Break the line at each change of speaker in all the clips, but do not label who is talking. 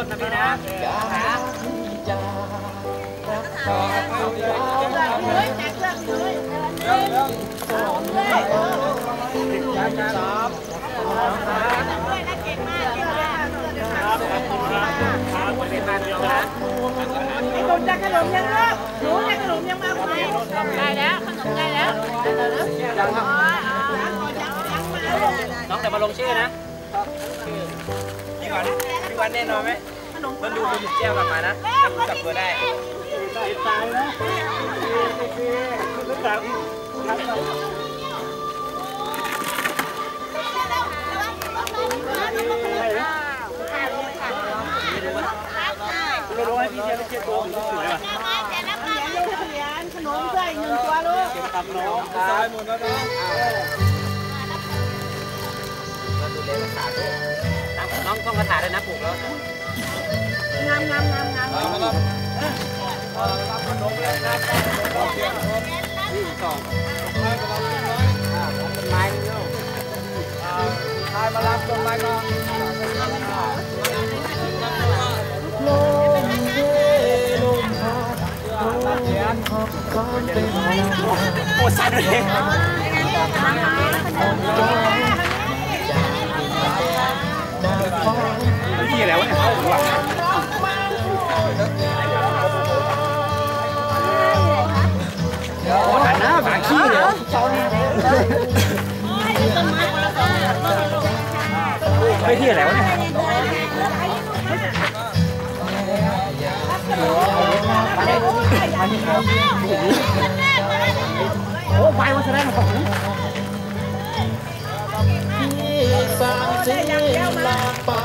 ต้นนะพี่นะครับเป็นพันเดียวนะ
หนูจะขนมยังลูกหนูจะขนมยังมาไหมได้แล้วขนมได้แล้ว
ยังครับน้องแต่มาลงชื่อนะพี่วันพี่วันแน่นอนไหมมันดูคุณแก้วกลับมานะถ้าคุณกลับตัวได้ตายนะคุณตายเราลงให้พี่เชียร์เชียร์ตัวสวยว่ะ
เหรียญขนมด้วยหนึ่งตัวลูก
ทำน้องซ้ายหมดแล้วนะ น้องต้องกระถาด้วยนะปลูกแล้ว
งามงามงามงาม
นี่สองต้นไม้นี่ลูกทายมารับต้นไม้ก่อน
ลมเพลมพัดลมพัดก้อนเป็นหอม
โอ้สั่นเลย
จอยอยากกิน ดาดฟ้า
พี่อะไรวะเนี่ยเขาหัวโอ้หันหน้าหมาขี้เลยเฮ้ยที่อะไรวะเนี่ยโอ้ไฟมันแสดงของ
ที่สามสิบลาปา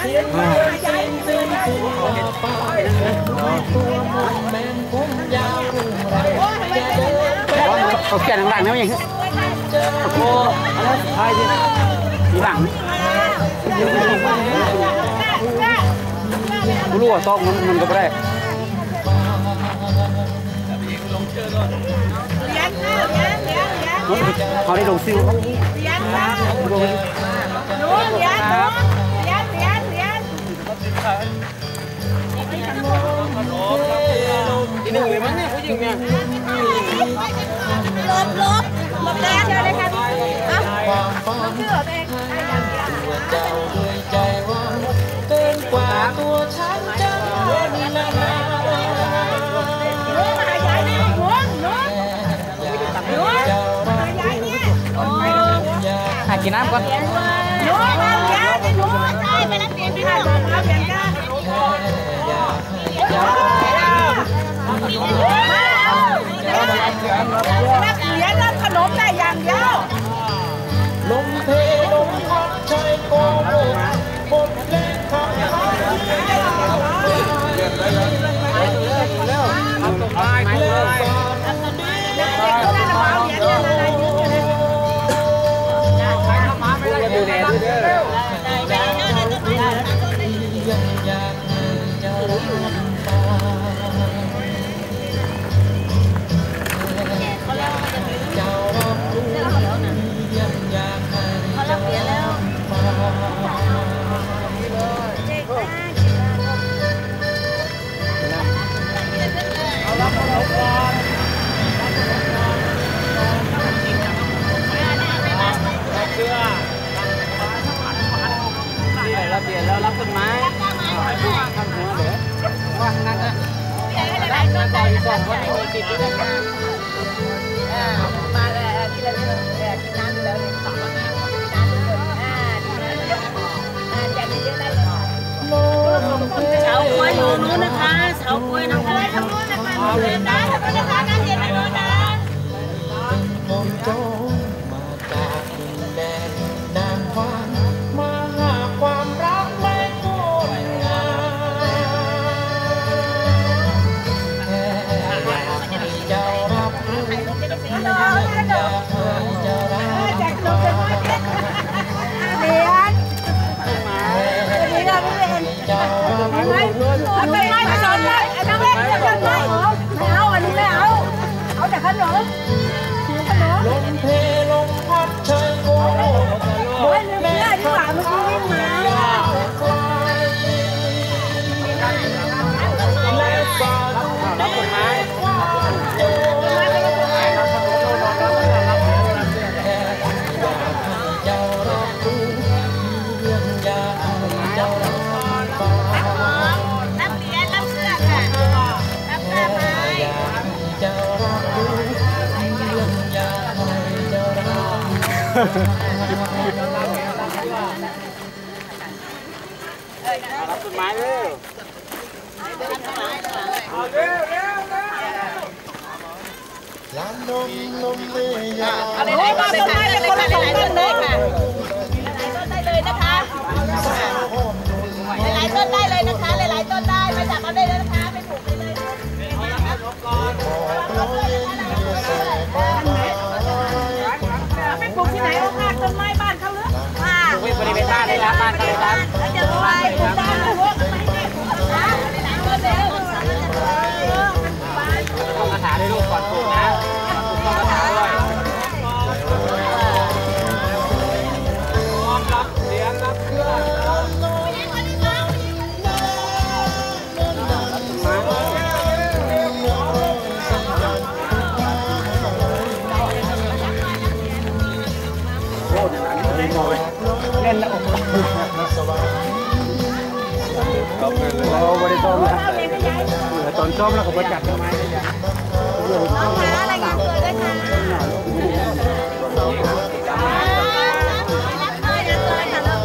เสียงเพลงสิ้นสิ้นสิ้นลาปาตัวมันแมนผมยาวรุ่งไรอย่าเดินไป
เขาเขียนหลังๆนะอย่งเงี้โอ้อันนั้นสุดท้ายดิทีหลังกูรู้ว่าซอกมันมันก็ไม่ได้
เหรียญเหรียญเขา
ได้ลงซิล
เหรี
ล
บลบลบแล้วเชิญเลยค่ะอะ
ความฝัน
ชื่อตัวเอง
ตัวเจ้าด้วยใจหว่างเกินกว่าตัวฉันจะนี่ละนา
หนูมาหายายนี่หนูหนู
อยากให้เจ้ารั
หากยายนี่
อยาก
หากินน้ำก่อน
หนูมาเหรียญนี่หนูใช่ไปรับเหรียญไปค่ะเอาเหรียญกัน
อยากให้เจ้า
รับเหรียญรับขนมได้อย่างเดียวา
ควย
อยู่นู้
นนะคะเสาควยนะคะ
ทำนู้นนะคะเดินนะทำนู้นนะคะน่าเย็นทำนู้นนะ
ง
ต้น
ไม้
เป็
นคนละสองต้นเลยค่ะหลายๆต้นได้เลยนะคะ หลายๆต้นได้เลยนะคะหลายๆต้นได้มาจับเอาได้เลยนะคะไปปลูกได้เลยไปปลู กที่ไหนเอาค่ะต้นไม้บ้านเขาเลยค่ะ
วิ่งบริเวณบ้านเลยครับบ้านเขาเลยครับ
แล้วจะรวยปลูกบ้านปลูก เรา
บริโภคนะครับตอนชอบแล้วก็บริจาคต้นไม้เลยจ้ะ
น้องหารายงานตัวด้วยค่ะรับเลยรับเลยค่ะลูก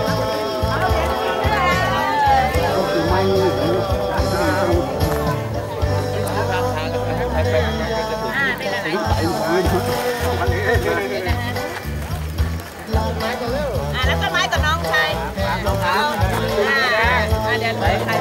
อ่าเป็นอะไรอ่าแล้ว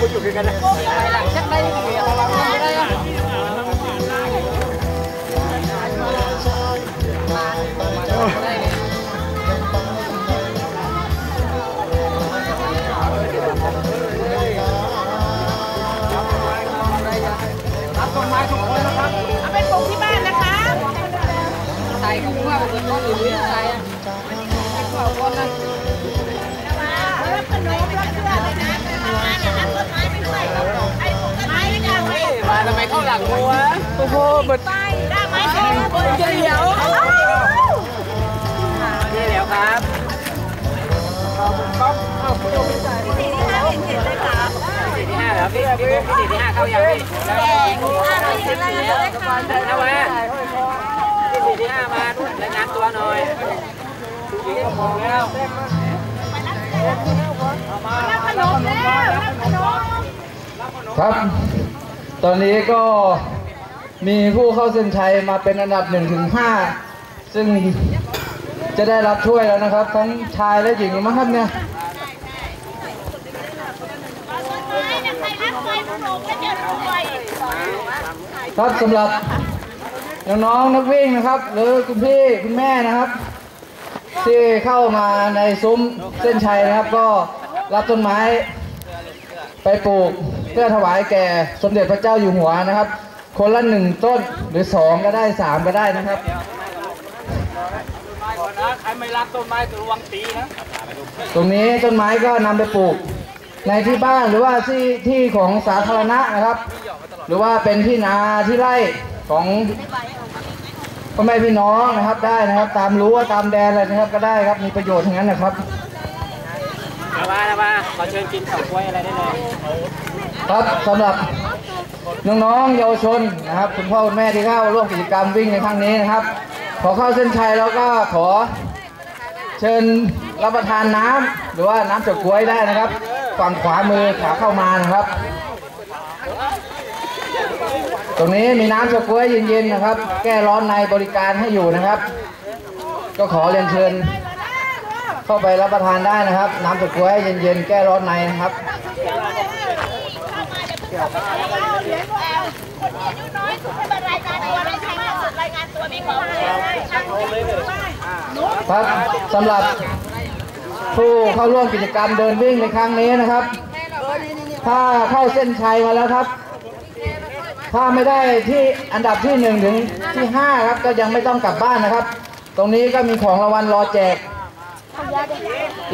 กูอยู่กันนะ
ชักไโอ้โหเบิด
ได้ไหมเดี๋ยวเดี๋ยว
นี่เดี๋ยวครับ
สี่ที่ห้าเห็นเห็นเลยค่ะ
สี่ที่ห้าเหรอพี่พี่พวกพี่สี่ที่ห้าเข้ายังพี่แล้ว
แดงห้าเราเห็นอะไรเลยค่ะ
เอามาพี่สี่ที่ห้ามารายงานตัวหน่อยสี่ที่มองแล้ว
รับขนมแล้วรับขนม
ครับ ตอนนี้ก็ มีผู้เข้าเส้นชัยมาเป็นอันดับ1นถึงหซึ่งจะได้รับถ้วยแล้วนะครับ ทั้งชายและหญิงมั้งครับเนี่ยครับสำหรับน้องๆนักวิ่งนะครับ หรือคุณพี่คุณแม่นะครับ ที่เข้ามาในซุ้มเส้นชัยนะครับ ก็รับต้นไม้ไปปลูกเพื่อถวายแก่สมเด็จพระเจ้าอยู่หัวนะครับ คนละหนึ่งต้นหรือสองก็ได้สามก็ได้นะครับ
ก่อนนะใครไม่รักต้นไม้ระวังตีนะ
ตรงนี้ต้นไม้ก็นำไปปลูก ในที่บ้านหรือว่าที่ที่ของสาธารณะนะครับ หรือว่าเป็นที่นาที่ไร่ของพ่อแม่พี่น้องนะครับได้นะครับ ตามรั้วตามแดนอะไรนะครับก็ได้ครับมีประโยชน์ทั้งนั้นนะครับ
เอามาเอามาขอเชิญกินข้าวกล้วยอะไรได้เลย
ครับสำหรับ น้องๆเยาวชนนะครับคุณพ่อคุณแม่ที่เข้าร่วมกิจกรรมวิ่งในครั้งนี้นะครับ ขอเข้าเส้นชัยแล้วก็ขอ เชิญรับประทานน้ำหรือว่าน้ำเฉาก๊วยได้นะครับ ฝั่งขวามือขาเข้ามานะครับ ตรงนี้มีน้ำเฉาก๊วยเย็นๆนะครับ แก้ร้อนในบริการให้อยู่นะครับ ก็ขอเรียนเชิญ เข้าไปรับประทานได้นะครับ น้ำเฉาก๊วยเย็นๆแก้ร้อนในนะครับ
คนที่ อายุน้อยสุดให้มารายงานตัวได้ใครมากสุดรายงานตัวมีของเลย
ครับสำหรับผู้เข้าร่วมกิจกรรมเดินวิ่งในครั้งนี้นะครับ ถ้าเข้าเส้นชัยมาแล้วครับ ถ้าไม่ได้ที่อันดับที่หนึ่งถึงที่ห้าครับก็ยังไม่ต้องกลับบ้านนะครับ ตรงนี้ก็มีของรางวัลรอแจก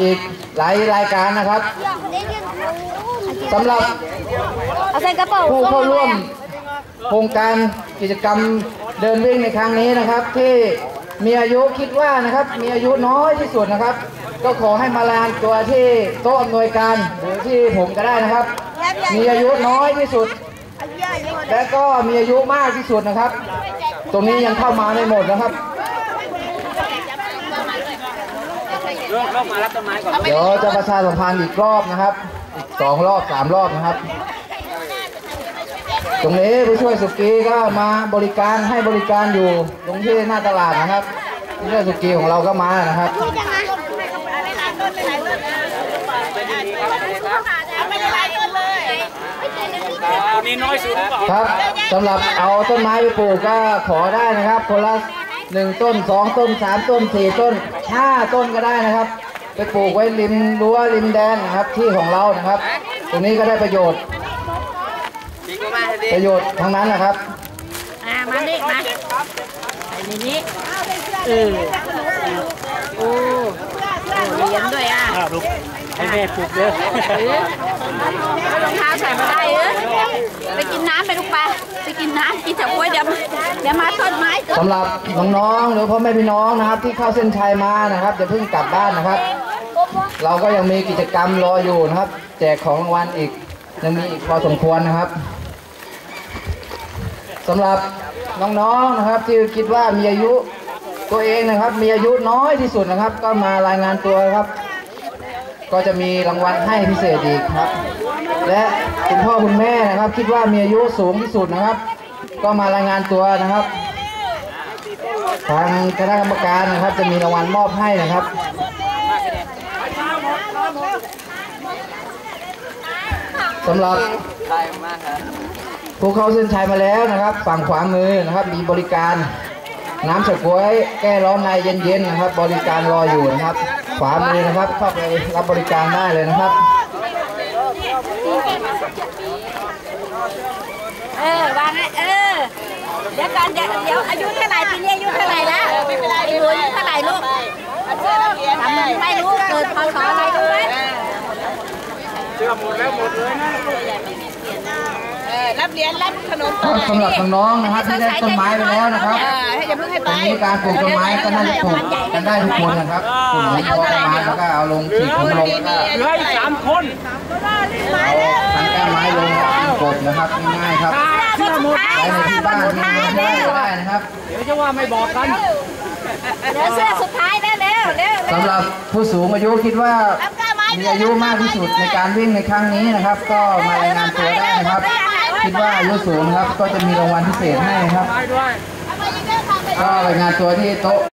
อีกหลายรายการนะครับสำหรับ
เอาใส่กระเป๋า
ผู้เข้าร่วม โครงการกิจกรรมเดินวิ่งในครั้งนี้นะครับ ที่มีอายุคิดว่านะครับ มีอายุน้อยที่สุดนะครับ ก็ขอให้มาลานตัวที่โต๊ะอำนวยการหรือที่ผมก็ได้นะครับ มีอายุน้อยที่สุด และก็มีอายุมากที่สุดนะครับ ตรงนี้ยังเข้ามาไม่หมดนะครับเดี๋ยวจะประชาสัมพันธ์อีกรอบนะครับสองรอบสามรอบนะครับ ตรงนี้ผู้ช่วยสุกีก็มาบริการให้บริการอยู่ตรงที่หน้าตลาดนะครับผู้ช่วยสุกีของเราก็มานะครับ
ไม่ได้รายต้นเลย
ตัวนี้น้อยสุดหรือเปล่า
ครับสำหรับเอาต้นไม้ไปปลูกก็ขอได้นะครับคนละหนึ่งต้นสองต้นสามต้นสี่ต้นห้าต้นก็ได้นะครับ ไปปลูกไว้ริมรั้วริมแดนนะครับที่ของเรานะครับ ตรงนี้ก็ได้ประโยชน์
ดีก็มาให้ดี
ประโยชน์ทั้งนั้นนะครับ
อ่ามานี่มาใส่ในนี้เออโอ้โอ้เรียนด้วยอะ
ให้แม่ปลูกเด้อ
เออเอารองเท้าใส่มาได้เออไปกินน้ำไปลูกไปไปกินน้ำกินเฉาก๊วยเดี๋ยวเดี๋ยวมาต้นไม้ต้น
สำหรับน้องๆหรือพ่อแม่พี่น้องนะครับ ที่เข้าเส้นชัยมานะครับจะเพิ่งกลับบ้านนะครับ เราก็ยังมีกิจกรรมรออยู่นะครับ แจกของรางวัลอีกยังมีอีกพอสมควรนะครับ สำหรับน้องๆนะครับ ที่คิดว่ามีอายุตัวเองนะครับ มีอายุน้อยที่สุดนะครับ ก็มารายงานตัวครับ ก็จะมีรางวัลให้พิเศษอีกครับ และคุณพ่อคุณแม่นะครับ คิดว่ามีอายุสูงที่สุดนะครับ ก็มารายงานตัวนะครับ ทางคณะกรรมการนะครับ จะมีรางวัลมอบให้นะครับสำหรับ
ใช่มากครับ
ผู้เข้าเส้นชัยมาแล้วนะครับ ฝั่งขวามือนะครับ มีบริการ น้ำเฉาก๊วยแก้ร้อนในเย็นๆนะครับ บริการรออยู่นะครับ ขวามือนะครับเข้าไปรับบริการได้เลยนะครับ
เออวางเออเดี๋ยวก่อนเดี๋ยวเดียวอายุเท่าไหร่ปีนี้อายุเท่าไหร่แล้วไม่เป็นไรอายุเท่าไหร่ลูก
เสื้อนักเรียน
ทำไม่รู้เกิดพศอะไรรู้ไหม
เชื่อหมดแล้วหมดเลยนะ
รับเหรียญรับขนม
ครับสำหรับน้องๆนะครับที่ได้ต้นไม้ไปแล้วนะครับ
เออให้อย่าเพิ่งให้
ต
ไป
รงนี้การปลูกต้นไม้ก็น่าจะปลูกกันได้ทุกคนนะครับปลูกต้นไม้แล้วก็เอาลงฉีดถุงลงแล้วก็
เหลืออีกสามคน
เอาทางแก้ไม้ลงกดนะครับง่ายๆครับ
เชื่อหมด
ใช้ในที่บ้านที่เมืองได้ก็ได้นะครับ
เดี๋ยวจะว่าไม่บอกกัน
เดี๋ยวเสื้อสุดท้ายแล้วเร็วเร็ว
สำหรับผู้สูงอายุคิดว่ามีอายุมากที่สุดในการวิ่งในครั้งนี้นะครับ ก็มารายงานตัวได้นะครับ คิดว่าอายุสูงนะครับ ก็จะมีรางวัลพิเศษให้นะครับ
ได้ด้วย
ก็รายงานตัวที่โต๊ะ